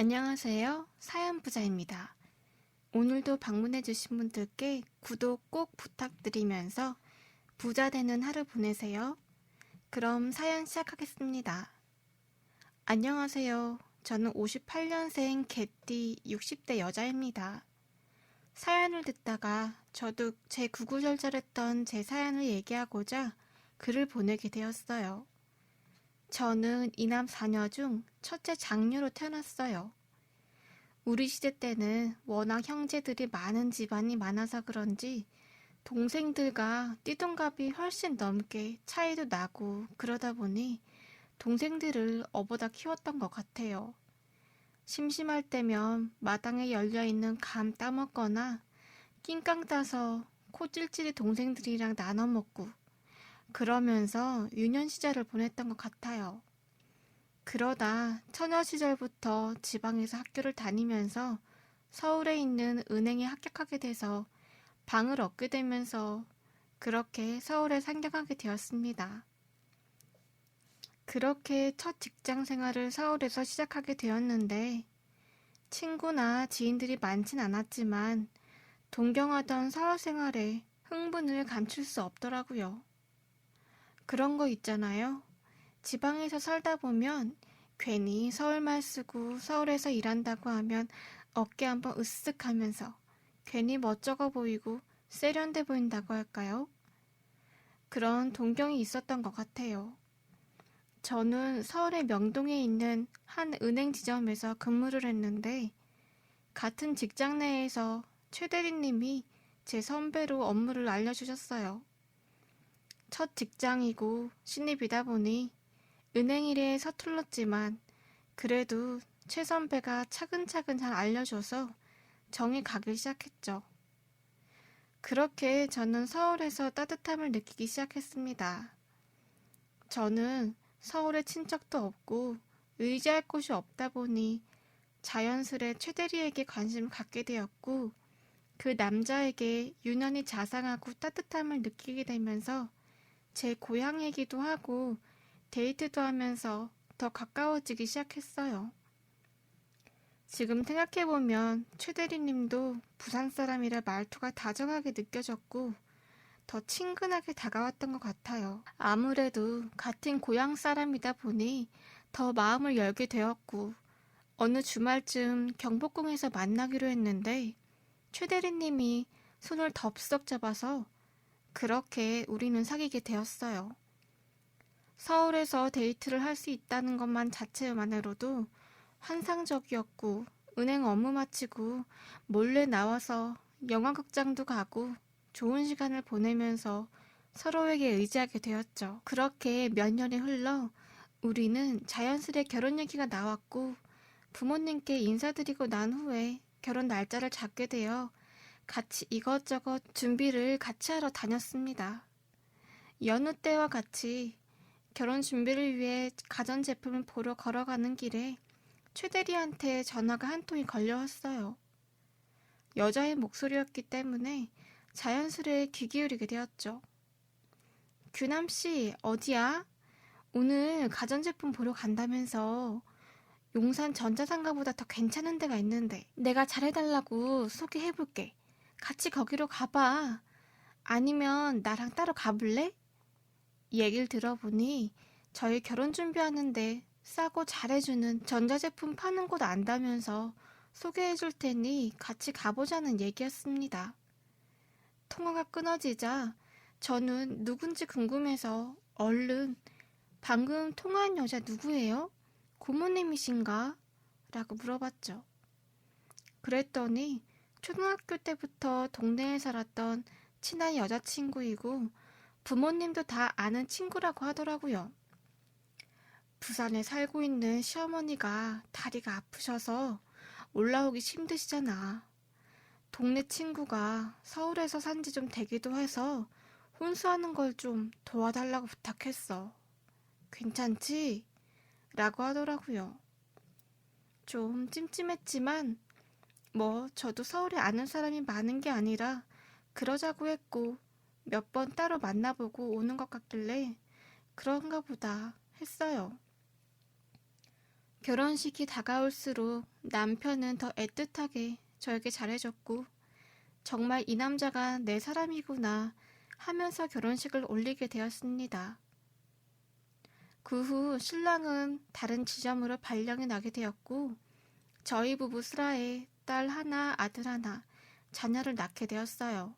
안녕하세요. 사연부자입니다. 오늘도 방문해주신 분들께 구독 꼭 부탁드리면서 부자 되는 하루 보내세요. 그럼 사연 시작하겠습니다. 안녕하세요. 저는 58년생 개띠 60대 여자입니다. 사연을 듣다가 저도 제 구구절절했던 제 사연을 얘기하고자 글을 보내게 되었어요. 저는 이남 4녀 중 첫째 장녀로 태어났어요. 우리 시대 때는 워낙 형제들이 많은 집안이 많아서 그런지 동생들과 띠동갑이 훨씬 넘게 차이도 나고 그러다 보니 동생들을 어보다 키웠던 것 같아요. 심심할 때면 마당에 열려있는 감 따먹거나 낑깡 따서 코찔찔이 동생들이랑 나눠 먹고 그러면서 유년 시절을 보냈던 것 같아요. 그러다 처녀 시절부터 지방에서 학교를 다니면서 서울에 있는 은행에 합격하게 돼서 방을 얻게 되면서 그렇게 서울에 상경하게 되었습니다. 그렇게 첫 직장 생활을 서울에서 시작하게 되었는데 친구나 지인들이 많진 않았지만 동경하던 서울 생활에 흥분을 감출 수 없더라고요. 그런 거 있잖아요. 지방에서 살다 보면 괜히 서울말 쓰고 서울에서 일한다고 하면 어깨 한번 으쓱 하면서 괜히 멋쩍어 보이고 세련돼 보인다고 할까요? 그런 동경이 있었던 것 같아요. 저는 서울의 명동에 있는 한 은행 지점에서 근무를 했는데 같은 직장 내에서 최 대리님이 제 선배로 업무를 알려주셨어요. 첫 직장이고 신입이다 보니 은행 일에 서툴렀지만 그래도 최 선배가 차근차근 잘 알려줘서 정이 가기 시작했죠. 그렇게 저는 서울에서 따뜻함을 느끼기 시작했습니다. 저는 서울에 친척도 없고 의지할 곳이 없다 보니 자연스레 최대리에게 관심을 갖게 되었고 그 남자에게 유난히 자상하고 따뜻함을 느끼게 되면서 제 고향 얘기도 하고 데이트도 하면서 더 가까워지기 시작했어요. 지금 생각해보면 최 대리님도 부산 사람이라 말투가 다정하게 느껴졌고 더 친근하게 다가왔던 것 같아요. 아무래도 같은 고향 사람이다 보니 더 마음을 열게 되었고 어느 주말쯤 경복궁에서 만나기로 했는데 최 대리님이 손을 덥석 잡아서 그렇게 우리는 사귀게 되었어요. 서울에서 데이트를 할 수 있다는 것만 자체만으로도 환상적이었고 은행 업무 마치고 몰래 나와서 영화극장도 가고 좋은 시간을 보내면서 서로에게 의지하게 되었죠. 그렇게 몇 년이 흘러 우리는 자연스레 결혼 얘기가 나왔고 부모님께 인사드리고 난 후에 결혼 날짜를 잡게 되어 같이 이것저것 준비를 같이 하러 다녔습니다. 여느 때와 같이 결혼 준비를 위해 가전제품을 보러 걸어가는 길에 최대리한테 전화가 한 통이 걸려왔어요. 여자의 목소리였기 때문에 자연스레 귀 기울이게 되었죠. 규남씨, 어디야? 오늘 가전제품 보러 간다면서 용산 전자상가보다 더 괜찮은 데가 있는데 내가 잘해달라고 소개해볼게. 같이 거기로 가봐. 아니면 나랑 따로 가볼래? 얘기를 들어보니 저희 결혼 준비하는데 싸고 잘해주는 전자제품 파는 곳 안다면서 소개해줄 테니 같이 가보자는 얘기였습니다. 통화가 끊어지자 저는 누군지 궁금해서 얼른 방금 통화한 여자 누구예요? 고모님이신가? 라고 물어봤죠. 그랬더니 초등학교 때부터 동네에 살았던 친한 여자친구이고 부모님도 다 아는 친구라고 하더라고요. 부산에 살고 있는 시어머니가 다리가 아프셔서 올라오기 힘드시잖아. 동네 친구가 서울에서 산 지 좀 되기도 해서 혼수하는 걸 좀 도와달라고 부탁했어. 괜찮지? 라고 하더라고요. 좀 찜찜했지만 뭐 저도 서울에 아는 사람이 많은 게 아니라 그러자고 했고 몇 번 따로 만나보고 오는 것 같길래 그런가 보다 했어요. 결혼식이 다가올수록 남편은 더 애틋하게 저에게 잘해줬고, 정말 이 남자가 내 사람이구나 하면서 결혼식을 올리게 되었습니다. 그 후 신랑은 다른 지점으로 발령이 나게 되었고, 저희 부부 슬하에 딸 하나, 아들 하나, 자녀를 낳게 되었어요.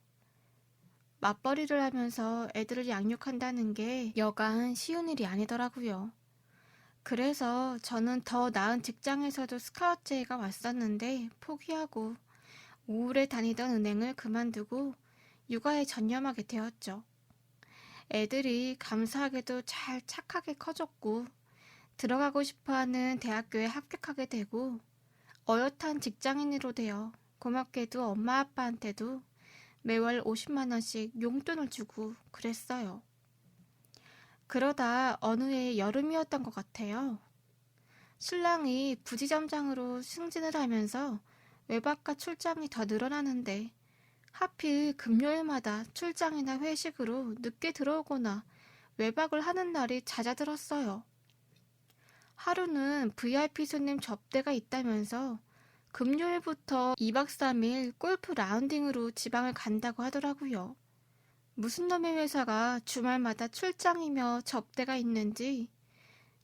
맞벌이를 하면서 애들을 양육한다는 게 여간 쉬운 일이 아니더라고요. 그래서 저는 더 나은 직장에서도 스카우트제의가 왔었는데 포기하고 오래 다니던 은행을 그만두고 육아에 전념하게 되었죠. 애들이 감사하게도 잘 착하게 커졌고 들어가고 싶어하는 대학교에 합격하게 되고 어엿한 직장인으로 되어 고맙게도 엄마 아빠한테도 매월 50만 원씩 용돈을 주고 그랬어요. 그러다 어느 해 여름이었던 것 같아요. 신랑이 부지점장으로 승진을 하면서 외박과 출장이 더 늘어나는데 하필 금요일마다 출장이나 회식으로 늦게 들어오거나 외박을 하는 날이 잦아들었어요. 하루는 VIP 손님 접대가 있다면서 금요일부터 2박 3일 골프 라운딩으로 지방을 간다고 하더라고요. 무슨 놈의 회사가 주말마다 출장이며 접대가 있는지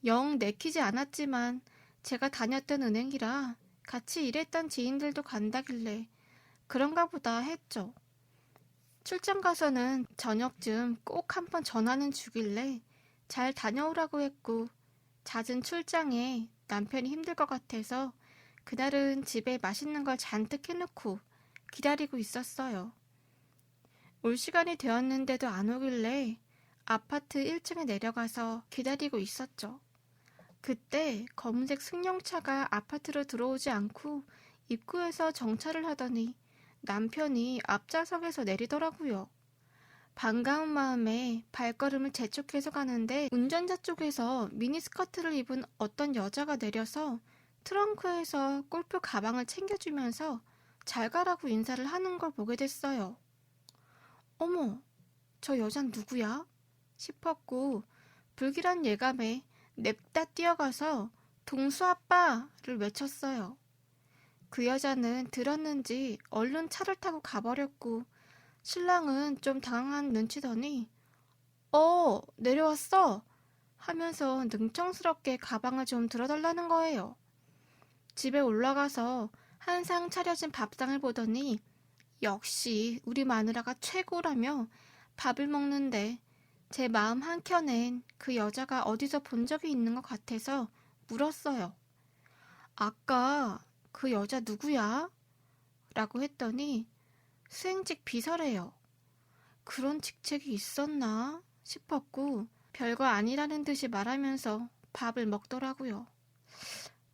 영 내키지 않았지만 제가 다녔던 은행이라 같이 일했던 지인들도 간다길래 그런가 보다 했죠. 출장 가서는 저녁쯤 꼭 한번 전화는 주길래 잘 다녀오라고 했고 잦은 출장에 남편이 힘들 것 같아서 그날은 집에 맛있는 걸 잔뜩 해놓고 기다리고 있었어요. 올 시간이 되었는데도 안 오길래 아파트 1층에 내려가서 기다리고 있었죠. 그때 검은색 승용차가 아파트로 들어오지 않고 입구에서 정차를 하더니 남편이 앞좌석에서 내리더라고요. 반가운 마음에 발걸음을 재촉해서 가는데 운전자 쪽에서 미니스커트를 입은 어떤 여자가 내려서 트렁크에서 골프 가방을 챙겨주면서 잘 가라고 인사를 하는 걸 보게 됐어요. 어머, 저 여잔 누구야? 싶었고 불길한 예감에 냅다 뛰어가서 동수 아빠를 외쳤어요. 그 여자는 들었는지 얼른 차를 타고 가버렸고 신랑은 좀 당황한 눈치더니 어, 내려왔어 하면서 능청스럽게 가방을 좀 들어달라는 거예요. 집에 올라가서 한 상 차려진 밥상을 보더니 역시 우리 마누라가 최고라며 밥을 먹는데 제 마음 한켠엔 그 여자가 어디서 본 적이 있는 것 같아서 물었어요. 아까 그 여자 누구야? 라고 했더니 수행직 비서래요. 그런 직책이 있었나 싶었고 별거 아니라는 듯이 말하면서 밥을 먹더라고요.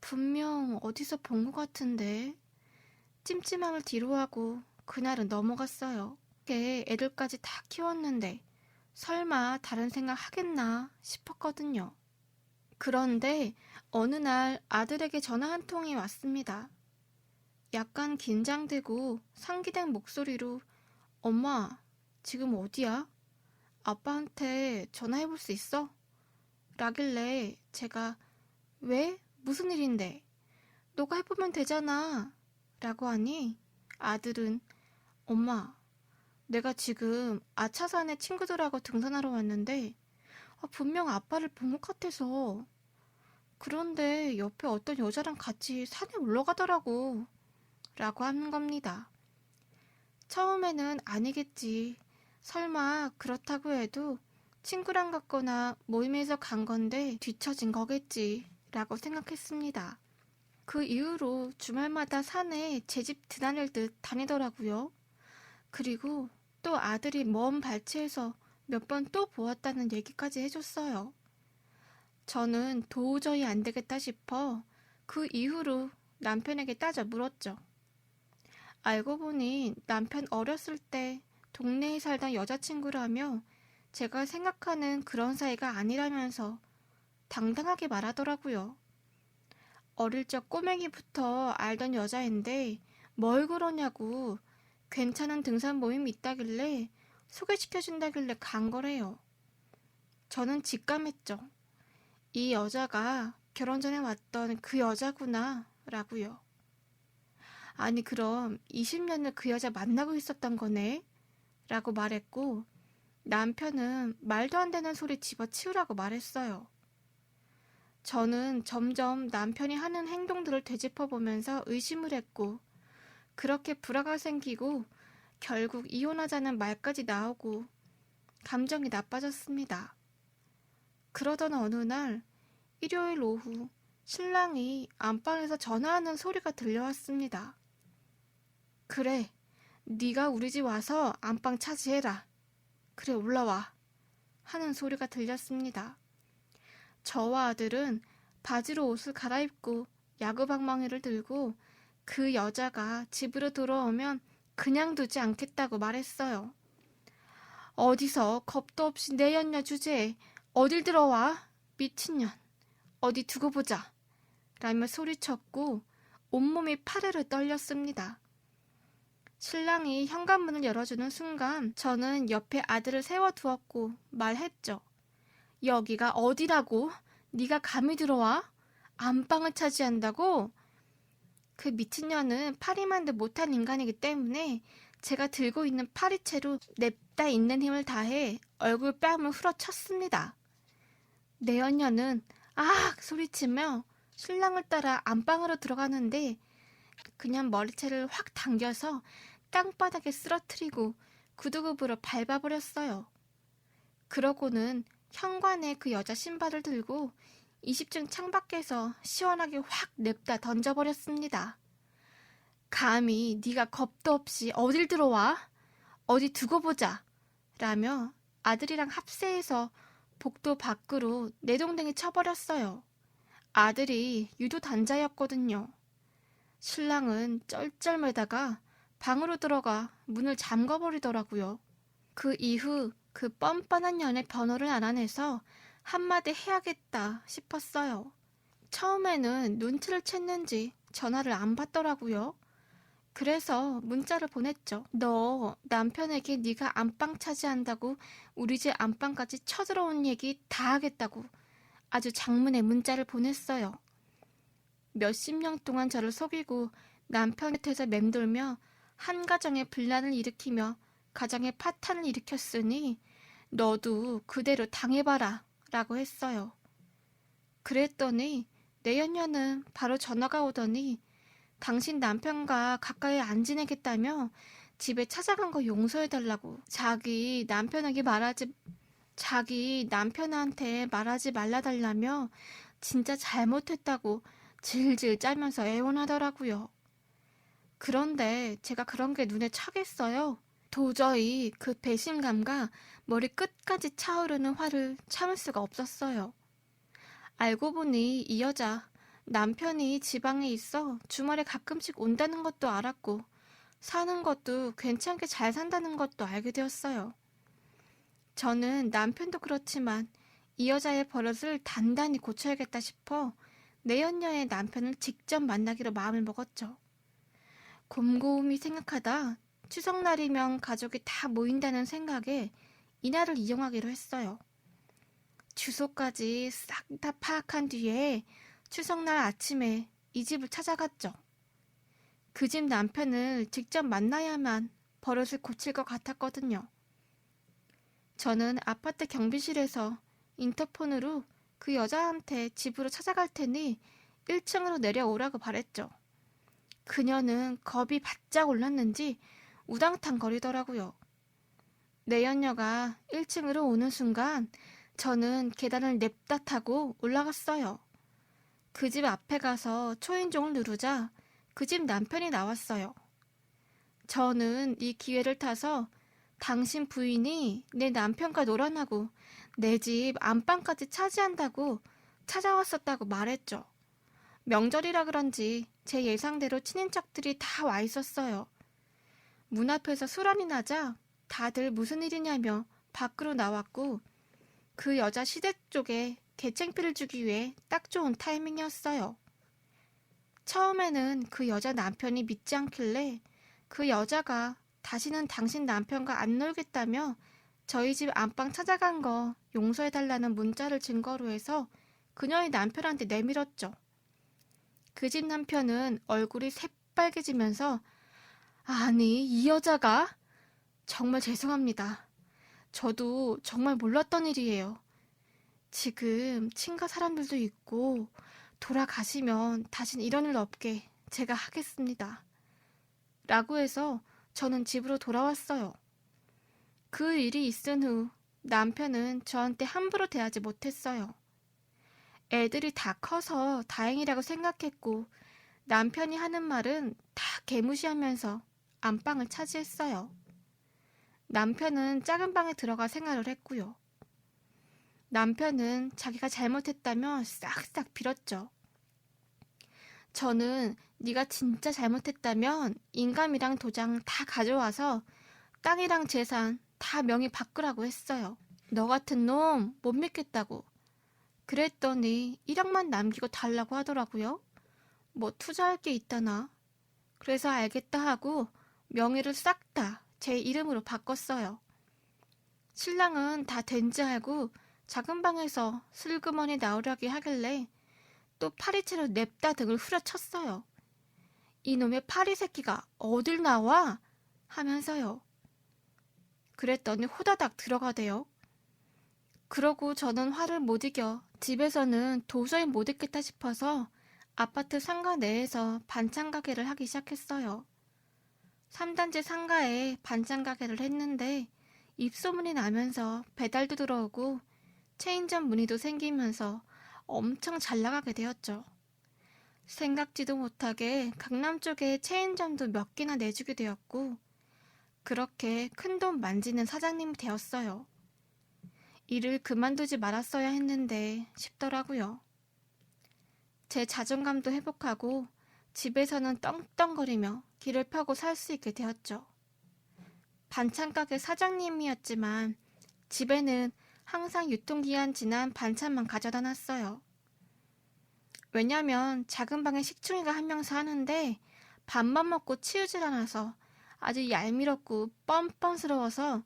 분명 어디서 본 것 같은데 찜찜함을 뒤로하고 그날은 넘어갔어요. 걔 애들까지 다 키웠는데 설마 다른 생각 하겠나 싶었거든요. 그런데 어느 날 아들에게 전화 한 통이 왔습니다. 약간 긴장되고 상기된 목소리로 엄마, 지금 어디야? 아빠한테 전화해 볼 수 있어? 라길래 제가 왜? 무슨 일인데? 너가 해보면 되잖아. 라고 하니 아들은 엄마, 내가 지금 아차산에 친구들하고 등산하러 왔는데 아, 분명 아빠를 본 것 같아서 그런데 옆에 어떤 여자랑 같이 산에 올라가더라고. 라고 하는 겁니다. 처음에는 아니겠지. 설마 그렇다고 해도 친구랑 갔거나 모임에서 간 건데 뒤처진 거겠지. 라고 생각했습니다. 그 이후로 주말마다 산에 제 집 드나들 듯 다니더라고요. 그리고 또 아들이 먼 발치에서 몇 번 또 보았다는 얘기까지 해줬어요. 저는 도저히 안 되겠다 싶어 그 이후로 남편에게 따져 물었죠. 알고 보니 남편 어렸을 때 동네에 살던 여자친구라며 제가 생각하는 그런 사이가 아니라면서 당당하게 말하더라고요. 어릴 적 꼬맹이부터 알던 여자인데 뭘 그러냐고 괜찮은 등산 모임이 있다길래 소개시켜준다길래 간 거래요. 저는 직감했죠. 이 여자가 결혼 전에 왔던 그 여자구나 라고요. 아니 그럼 20년을 그 여자 만나고 있었던 거네? 라고 말했고 남편은 말도 안 되는 소리 집어치우라고 말했어요. 저는 점점 남편이 하는 행동들을 되짚어 보면서 의심을 했고 그렇게 불화가 생기고 결국 이혼하자는 말까지 나오고 감정이 나빠졌습니다. 그러던 어느 날 일요일 오후 신랑이 안방에서 전화하는 소리가 들려왔습니다. 그래, 네가 우리 집 와서 안방 차지해라. 그래, 올라와. 하는 소리가 들렸습니다. 저와 아들은 바지로 옷을 갈아입고 야구방망이를 들고 그 여자가 집으로 들어오면 그냥 두지 않겠다고 말했어요. 어디서 겁도 없이 내 연녀 주제에 어딜 들어와? 미친년. 어디 두고 보자. 라며 소리쳤고 온몸이 파르르 떨렸습니다. 신랑이 현관문을 열어주는 순간 저는 옆에 아들을 세워두었고 말했죠. 여기가 어디라고? 네가 감히 들어와? 안방을 차지한다고? 그 미친년은 파리만도 못한 인간이기 때문에 제가 들고 있는 파리채로 냅다 있는 힘을 다해 얼굴 뺨을 후려쳤습니다. 내 연녀는 아 소리치며 신랑을 따라 안방으로 들어가는데 그냥 머리채를 확 당겨서 땅바닥에 쓰러뜨리고 구두굽으로 밟아버렸어요. 그러고는 현관에 그 여자 신발을 들고 20층 창밖에서 시원하게 확 냅다 던져버렸습니다. 감히 네가 겁도 없이 어딜 들어와? 어디 두고 보자. 라며 아들이랑 합세해서 복도 밖으로 내동댕이 쳐버렸어요. 아들이 유도 단자였거든요. 신랑은 쩔쩔매다가 방으로 들어가 문을 잠궈버리더라고요. 그 이후 그 뻔뻔한 년의 번호를 알아내서 한마디 해야겠다 싶었어요. 처음에는 눈치를 챘는지 전화를 안 받더라고요. 그래서 문자를 보냈죠. 너 남편에게 네가 안방 차지한다고 우리 집 안방까지 쳐들어온 얘기 다 하겠다고 아주 장문의 문자를 보냈어요. 몇십 년 동안 저를 속이고 남편 곁에서 맴돌며 한 가정의 분란을 일으키며 가정의 파탄을 일으켰으니 너도 그대로 당해봐라 라고 했어요. 그랬더니 내연녀는 바로 전화가 오더니 당신 남편과 가까이 안 지내겠다며 집에 찾아간 거 용서해달라고 자기 남편에게 말하지 자기 남편한테 말하지 말라달라며 진짜 잘못했다고 질질 짜면서 애원하더라고요. 그런데 제가 그런 게 눈에 차겠어요. 도저히 그 배신감과 머리 끝까지 차오르는 화를 참을 수가 없었어요. 알고 보니 이 여자 남편이 지방에 있어 주말에 가끔씩 온다는 것도 알았고 사는 것도 괜찮게 잘 산다는 것도 알게 되었어요. 저는 남편도 그렇지만 이 여자의 버릇을 단단히 고쳐야겠다 싶어 내연녀의 남편을 직접 만나기로 마음을 먹었죠. 곰곰이 생각하다 추석날이면 가족이 다 모인다는 생각에 이날을 이용하기로 했어요. 주소까지 싹 다 파악한 뒤에 추석날 아침에 이 집을 찾아갔죠. 그 집 남편을 직접 만나야만 버릇을 고칠 것 같았거든요. 저는 아파트 경비실에서 인터폰으로 그 여자한테 집으로 찾아갈 테니 1층으로 내려오라고 말했죠. 그녀는 겁이 바짝 올랐는지 우당탕 거리더라고요. 내연녀가 1층으로 오는 순간 저는 계단을 냅다 타고 올라갔어요. 그 집 앞에 가서 초인종을 누르자 그 집 남편이 나왔어요. 저는 이 기회를 타서 당신 부인이 내 남편과 놀아나고 내 집 안방까지 차지한다고 찾아왔었다고 말했죠. 명절이라 그런지 제 예상대로 친인척들이 다 와 있었어요. 문 앞에서 수란이 나자 다들 무슨 일이냐며 밖으로 나왔고 그 여자 시대 쪽에 개챙피를 주기 위해 딱 좋은 타이밍이었어요. 처음에는 그 여자 남편이 믿지 않길래 그 여자가 다시는 당신 남편과 안 놀겠다며 저희 집 안방 찾아간 거 용서해달라는 문자를 증거로 해서 그녀의 남편한테 내밀었죠. 그 집 남편은 얼굴이 새빨개지면서 아니, 이 여자가 정말 죄송합니다. 저도 정말 몰랐던 일이에요. 지금 친가 사람들도 있고 돌아가시면 다신 이런 일 없게 제가 하겠습니다. 라고 해서 저는 집으로 돌아왔어요. 그 일이 있은 후 남편은 저한테 함부로 대하지 못했어요. 애들이 다 커서 다행이라고 생각했고 남편이 하는 말은 다 개무시하면서 안방을 차지했어요. 남편은 작은 방에 들어가 생활을 했고요. 남편은 자기가 잘못했다며 싹싹 빌었죠. 저는 네가 진짜 잘못했다면 인감이랑 도장 다 가져와서 땅이랑 재산 다 명의 바꾸라고 했어요. 너 같은 놈 못 믿겠다고. 그랬더니 1억만 남기고 달라고 하더라고요. 뭐 투자할 게 있다나. 그래서 알겠다 하고 명의를 싹 다 제 이름으로 바꿨어요. 신랑은 다 된지 알고 작은 방에서 슬그머니 나오려고 하길래 또 파리채로 냅다 등을 후려쳤어요. 이놈의 파리 새끼가 어딜 나와? 하면서요. 그랬더니 호다닥 들어가대요. 그러고 저는 화를 못 이겨 집에서는 도저히 못 있겠다 싶어서 아파트 상가 내에서 반찬 가게를 하기 시작했어요. 3단지 상가에 반찬 가게를 했는데 입소문이 나면서 배달도 들어오고 체인점 문의도 생기면서 엄청 잘 나가게 되었죠. 생각지도 못하게 강남 쪽에 체인점도 몇 개나 내주게 되었고 그렇게 큰 돈 만지는 사장님이 되었어요. 일을 그만두지 말았어야 했는데 싶더라고요. 제 자존감도 회복하고 집에서는 떵떵거리며 길을 펴고 살 수 있게 되었죠. 반찬 가게 사장님이었지만 집에는 항상 유통기한 지난 반찬만 가져다 놨어요. 왜냐면 작은 방에 식충이가 한 명 사는데 밥만 먹고 치우질 않아서 아주 얄미럽고 뻔뻔스러워서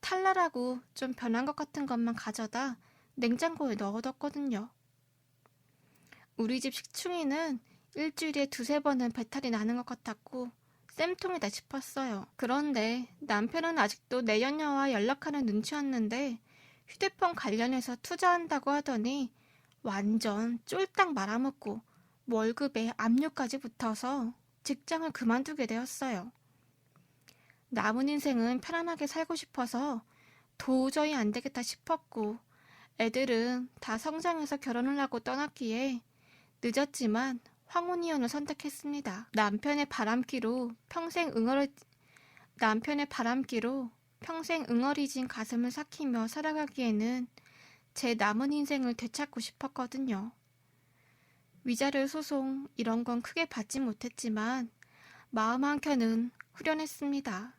탈랄하고 좀 변한 것 같은 것만 가져다 냉장고에 넣어뒀거든요. 우리 집 식충이는 일주일에 두세 번은 배탈이 나는 것 같았고 쌤통이다 싶었어요. 그런데 남편은 아직도 내연녀와 연락하는 눈치였는데 휴대폰 관련해서 투자한다고 하더니 완전 쫄딱 말아먹고 월급에 압류까지 붙어서 직장을 그만두게 되었어요. 남은 인생은 편안하게 살고 싶어서 도저히 안 되겠다 싶었고 애들은 다 성장해서 결혼을 하고 떠났기에 늦었지만 황혼이혼을 선택했습니다. 남편의 바람기로 평생 응어리 남편의 바람기로 평생 응어리진 가슴을 삭히며 살아가기에는 제 남은 인생을 되찾고 싶었거든요. 위자료 소송 이런 건 크게 받지 못했지만 마음 한켠은 후련했습니다.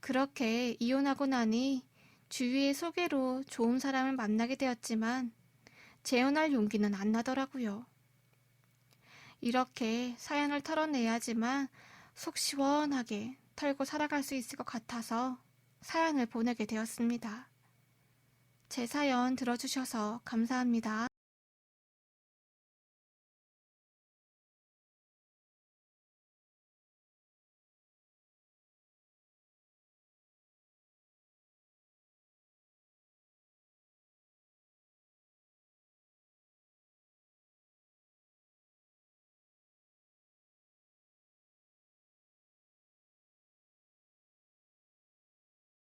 그렇게 이혼하고 나니 주위의 소개로 좋은 사람을 만나게 되었지만 재혼할 용기는 안 나더라고요. 이렇게 사연을 털어내야지만 속 시원하게 털고 살아갈 수 있을 것 같아서 사연을 보내게 되었습니다. 제 사연 들어주셔서 감사합니다.